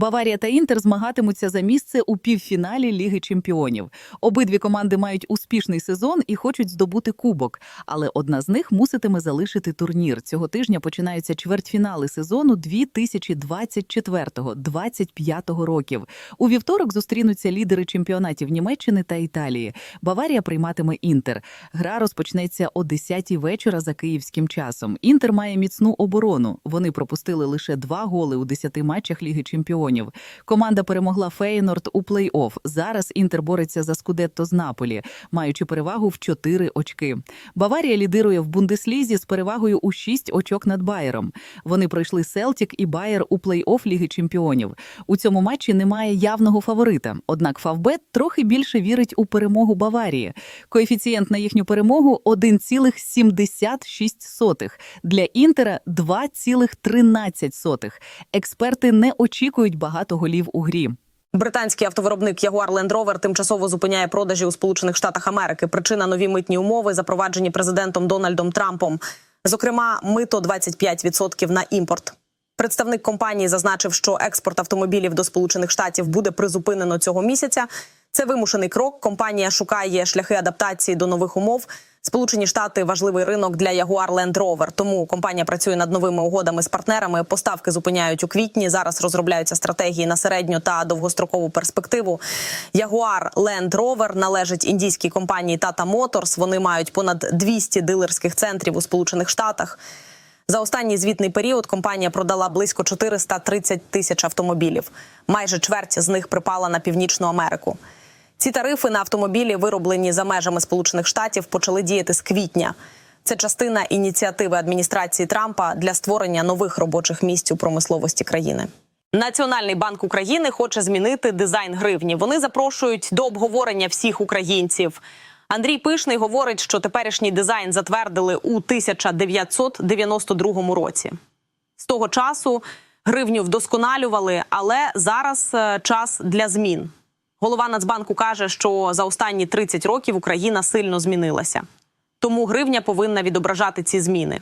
Баварія та Інтер змагатимуться за місце у півфіналі Ліги Чемпіонів. Обидві команди мають успішний сезон і хочуть здобути кубок, але одна з них муситиме залишити турнір. Цього тижня починаються чвертьфінали сезону 2024-2025 років. У вівторок зустрінуться лідери чемпіонатів Німеччини та Італії. Баварія прийматиме Інтер. Гра розпочнеться о 10-й вечора за київським часом. Інтер має міцну оборону. Вони пропустили лише два голи у 10 матчах Ліги Чемпіонів. Команда перемогла Фейнорд у плей-офф. Зараз Інтер бореться за скудетто з Наполі, маючи перевагу в 4 очки. Баварія лідирує в Бундеслізі з перевагою у 6 очок над Байером. Вони пройшли Селтік і Байер у плей-офф Ліги Чемпіонів. У цьому матчі немає явного фаворита. Однак Фавбет трохи більше вірить у перемогу Баварії. Коефіцієнт на їхню перемогу 1,76. Для Інтера 2,13. Експерти не очікують багато голів у грі. Британський автовиробник Jaguar Land Rover тимчасово зупиняє продажі у Сполучених Штатах Америки. Причина нові митні умови, запроваджені президентом Дональдом Трампом. Зокрема, мито 25% на імпорт. Представник компанії зазначив, що експорт автомобілів до Сполучених Штатів буде призупинено цього місяця. Це вимушений крок. Компанія шукає шляхи адаптації до нових умов. Сполучені Штати важливий ринок для Jaguar Land Rover, тому компанія працює над новими угодами з партнерами. Поставки зупиняють у квітні. Зараз розробляються стратегії на середню та довгострокову перспективу. Jaguar Land Rover належить індійській компанії Tata Motors. Вони мають понад 200 дилерських центрів у Сполучених Штатах. За останній звітний період компанія продала близько 430 тисяч автомобілів. Майже чверть з них припала на північну Америку. Ці тарифи на автомобілі, вироблені за межами Сполучених Штатів, почали діяти з квітня. Це частина ініціативи адміністрації Трампа для створення нових робочих місць у промисловості країни. Національний банк України хоче змінити дизайн гривні. Вони запрошують до обговорення всіх українців. Андрій Пишний говорить, що теперішній дизайн затвердили у 1992 році. З того часу гривню вдосконалювали, але зараз е, час для змін. Голова Нацбанку каже, що за останні 30 років Україна сильно змінилася. Тому гривня повинна відображати ці зміни.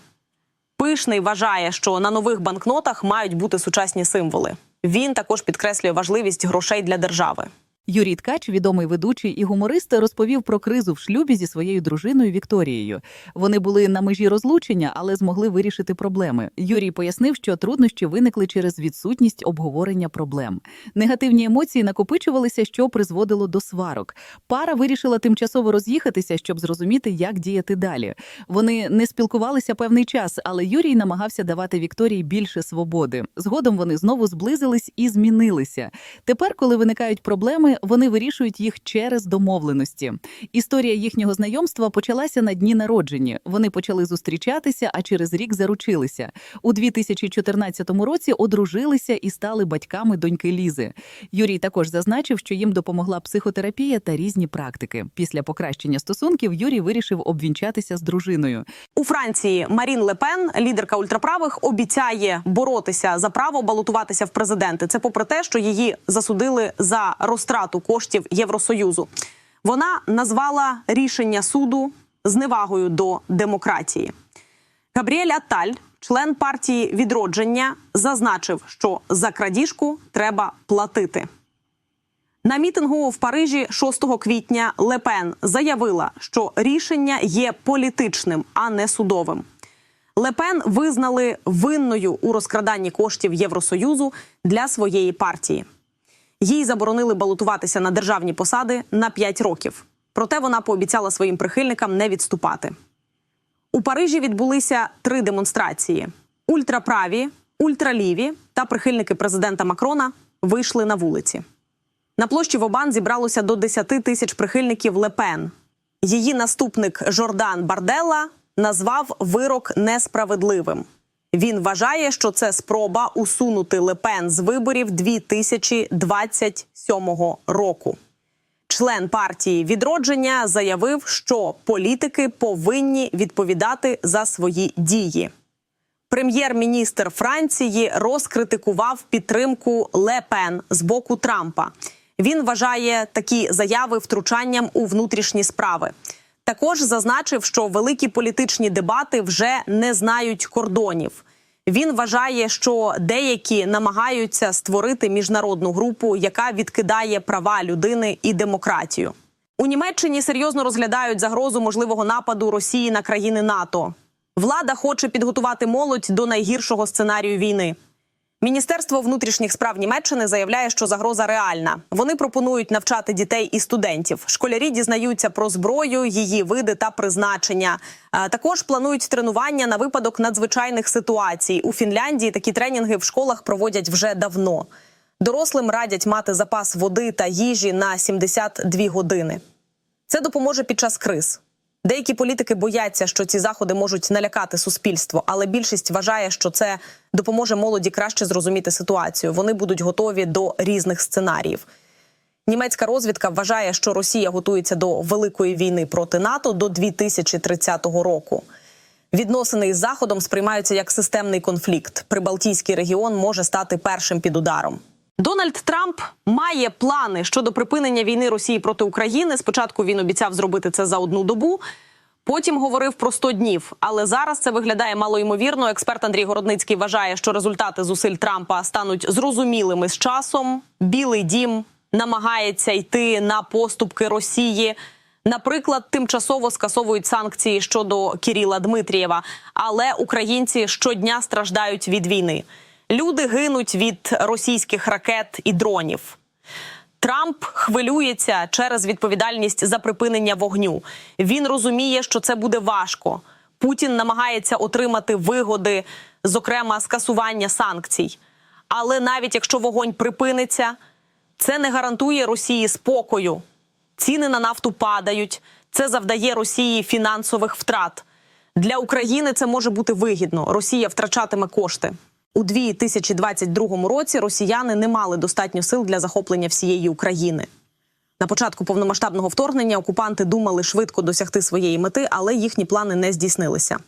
Пишний вважає, що на нових банкнотах мають бути сучасні символи. Він також підкреслює важливість грошей для держави. Юрій Ткач, відомий ведучий і гуморист, розповів про кризу в шлюбі зі своєю дружиною Вікторією. Вони були на межі розлучення, але змогли вирішити проблеми. Юрій пояснив, що труднощі виникли через відсутність обговорення проблем. Негативні емоції накопичувалися, що призводило до сварок. Пара вирішила тимчасово роз'їхатися, щоб зрозуміти, як діяти далі. Вони не спілкувалися певний час, але Юрій намагався давати Вікторії більше свободи. Згодом вони знову зблизились і змінилися. Тепер, коли виникають проблеми, вони вирішують їх через домовленості. Історія їхнього знайомства почалася на дні народження. Вони почали зустрічатися, а через рік заручилися. У 2014 році одружилися і стали батьками доньки Лізи. Юрій також зазначив, що їм допомогла психотерапія та різні практики. Після покращення стосунків Юрій вирішив обвінчатися з дружиною. У Франції Марін Лепен, лідерка ультраправих, обіцяє боротися за право балотуватися в президенти. Це попри те, що її засудили за розтрату коштів Євросоюзу. Вона назвала рішення суду зневагою до демократії. Габріель Атталь, член партії відродження, зазначив, що за крадіжку треба платити. На мітингу в Парижі 6 квітня Лепен заявила, що рішення є політичним, а не судовим. Лепен визнали винною у розкраданні коштів Євросоюзу для своєї партії. Їй заборонили балотуватися на державні посади на 5 років. Проте вона пообіцяла своїм прихильникам не відступати. У Парижі відбулися три демонстрації: ультраправі, ультраліві та прихильники президента Макрона вийшли на вулиці. На площі Вобан зібралося до 10 тисяч прихильників Лепен. Її наступник Жордан Барделла назвав вирок несправедливим. Він вважає, що це спроба усунути Лепен з виборів 2027 року. Член партії відродження заявив, що політики повинні відповідати за свої дії. Прем'єр-міністр Франції розкритикував підтримку Лепен з боку Трампа. Він вважає такі заяви втручанням у внутрішні справи. Також зазначив, що великі політичні дебати вже не знають кордонів. Він вважає, що деякі намагаються створити міжнародну групу, яка відкидає права людини і демократію. У Німеччині серйозно розглядають загрозу можливого нападу Росії на країни НАТО. Влада хоче підготувати молодь до найгіршого сценарію війни. Міністерство внутрішніх справ Німеччини заявляє, що загроза реальна. Вони пропонують навчати дітей і студентів. Школярі дізнаються про зброю, її види та призначення. Е, Також планують тренування на випадок надзвичайних ситуацій. У Фінляндії такі тренінги в школах проводять вже давно. Дорослим радять мати запас води та їжі на 72 години. Це допоможе під час криз. Деякі політики бояться, що ці заходи можуть налякати суспільство, але більшість вважає, що це допоможе молоді краще зрозуміти ситуацію. Вони будуть готові до різних сценаріїв. Німецька розвідка вважає, що Росія готується до великої війни проти НАТО до 2030 року. Відносини із Заходом сприймаються як системний конфлікт. Прибалтійський регіон може стати першим під ударом. Дональд Трамп має плани щодо припинення війни Росії проти України. Спочатку він обіцяв зробити це за одну добу. Потім говорив про 100 днів, але зараз це виглядає малоймовірно. Експерт Андрій Городницький вважає, що результати зусиль Трампа стануть зрозумілими з часом. Білий дім намагається йти на поступки Росії. Наприклад, тимчасово скасовують санкції щодо Кіріла Дмитрієва, але українці щодня страждають від війни. Люди гинуть від російських ракет і дронів. Трамп хвилюється через відповідальність за припинення вогню. Він розуміє, що це буде важко. Путін намагається отримати вигоди, зокрема скасування санкцій. Але навіть якщо вогонь припиниться, це не гарантує Росії спокою. Ціни на нафту падають. Це завдає Росії фінансових втрат. Для України це може бути вигідно. Росія втрачатиме кошти. У 2022 році росіяни не мали достатньо сил для захоплення всієї України. На початку повномасштабного вторгнення окупанти думали швидко досягти своєї мети, але їхні плани не здійснилися.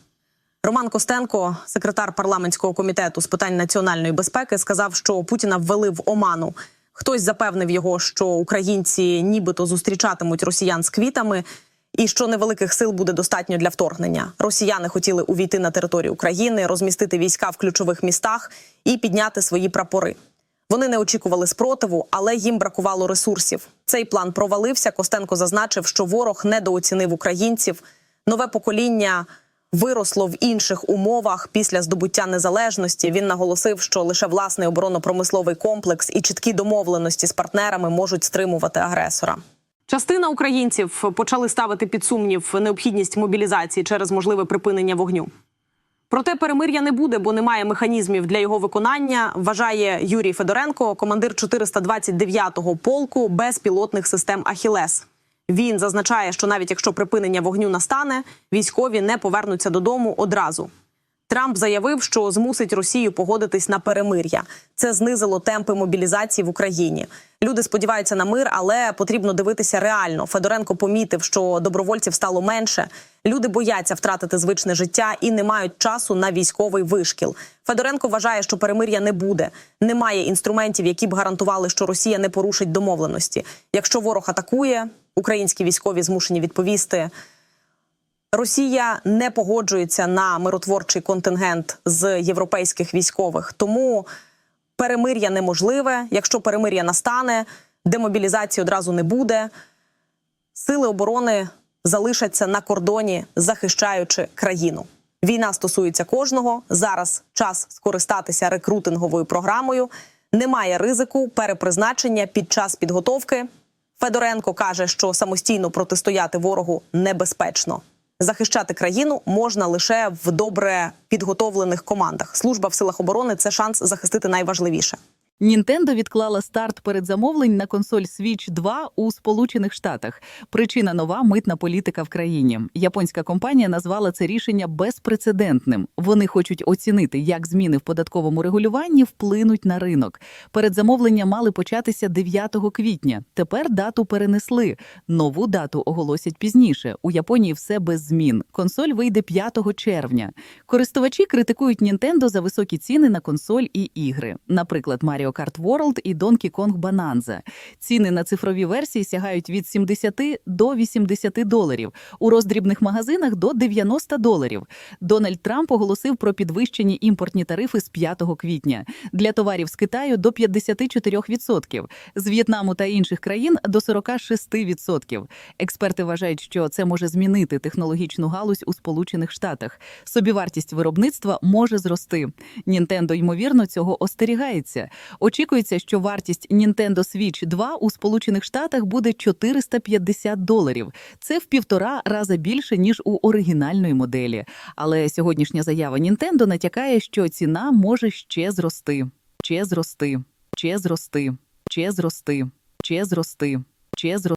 Роман Костенко, секретар парламентського комітету з питань національної безпеки, сказав, що Путіна ввели в оману. Хтось запевнив його, що українці нібито зустрічатимуть росіян з квітами, і що невеликих сил буде достатньо для вторгнення. Росіяни хотіли увійти на територію України, розмістити війська в ключових містах і підняти свої прапори. Вони не очікували спротиву, але їм бракувало ресурсів. Цей план провалився. Костенко зазначив, що ворог недооцінив українців. Нове покоління виросло в інших умовах після здобуття незалежності. Він наголосив, що лише власний оборонно-промисловий комплекс і чіткі домовленості з партнерами можуть стримувати агресора. Частина українців почали ставити під сумнів необхідність мобілізації через можливе припинення вогню. Проте перемир'я не буде, бо немає механізмів для його виконання. Вважає Юрій Федоренко, командир 429-го полку безпілотних систем Ахілес. Він зазначає, що навіть якщо припинення вогню настане, військові не повернуться додому одразу. Трамп заявив, що змусить Росію погодитись на перемир'я. Це знизило темпи мобілізації в Україні. Люди сподіваються на мир, але потрібно дивитися реально. Федоренко помітив, що добровольців стало менше. Люди бояться втратити звичне життя і не мають часу на військовий вишкіл. Федоренко вважає, що перемир'я не буде. Немає інструментів, які б гарантували, що Росія не порушить домовленості. Якщо ворог атакує, українські військові змушені відповісти. Росія не погоджується на миротворчий контингент з європейських військових, тому перемир'я неможливе. Якщо перемир'я настане, демобілізації одразу не буде. Сили оборони залишаться на кордоні, захищаючи країну. Війна стосується кожного. Зараз час скористатися рекрутинговою програмою. Немає ризику перепризначення під час підготовки. Федоренко каже, що самостійно протистояти ворогу небезпечно. Захищати країну можна лише в добре підготовлених командах. Служба в силах оборони це шанс захистити найважливіше. Нінтендо відклала старт передзамовлень на консоль Switch 2 у Сполучених Штатах. Причина нова митна політика в країні. Японська компанія назвала це рішення безпрецедентним. Вони хочуть оцінити, як зміни в податковому регулюванні вплинуть на ринок. Передзамовлення мали початися 9 квітня. Тепер дату перенесли. Нову дату оголосять пізніше. У Японії все без змін. Консоль вийде 5 червня. Користувачі критикують Нінтендо за високі ціни на консоль і ігри. Наприклад, Маріо Mario Kart World і Donkey Kong Bonanza. Ціни на цифрові версії сягають від 70 до 80 доларів, у роздрібних магазинах до 90 доларів. Дональд Трамп оголосив про підвищені імпортні тарифи з 5 квітня для товарів з Китаю до 54%, з В'єтнаму та інших країн до 46%. Експерти вважають, що це може змінити технологічну галузь у Сполучених Штатах. Собівартість виробництва може зрости. Нінтендо ймовірно цього остерігається. Очікується, що вартість Nintendo Switch 2 у Сполучених Штатах буде 450 доларів. Це в півтора рази більше ніж у оригінальної моделі. Але сьогоднішня заява Nintendo натякає, що ціна може ще зрости, ще зрости, ще зрости, ще зрости, ще зрости, ще зрости.